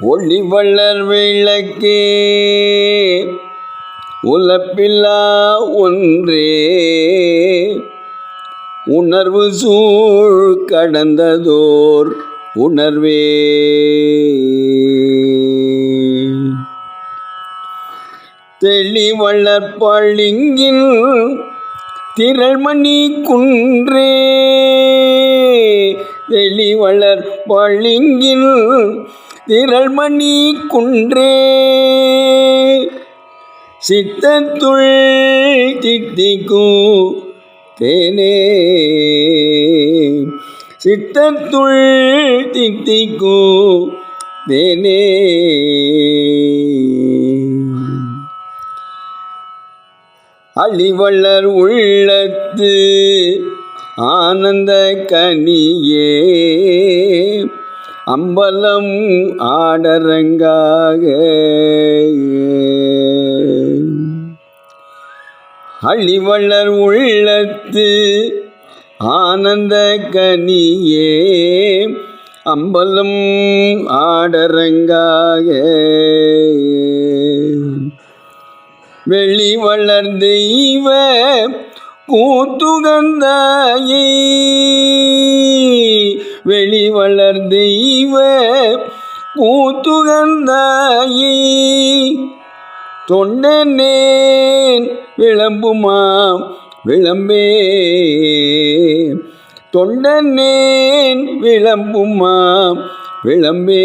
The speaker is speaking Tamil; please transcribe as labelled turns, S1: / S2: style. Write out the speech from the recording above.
S1: ஒளி வள்ளர் விளக்கே உலப்பில்லா ஒன்றே. உணர்வு சூழ் கடந்ததோர் உணர்வே. தெளிவளர் திரள்மணி குன்றே. தெளிவளர் பளிங்கின் திரள்மணி குன்றே. சித்தத்துள் தித்திக்கும் தேனே. சித்தத்துள் தித்திக்கும் தேனே. அழிவள்ளர் உள்ளத்து ஆனந்த கனியே. அம்பலம் ஆடரங்காக. அழிவளர் உள்ளத்து ஆனந்த கனியே அம்பலம் ஆடரங்காக. வெளி வளர் தெய்வ கூத்துகந்தாயே வெளி வளர் தெய்வ கூத்துகந்தாயே தொண்டனேன் விளம்புமாம் விளம்பே தொண்டனேன் விளம்புமாம் விளம்பே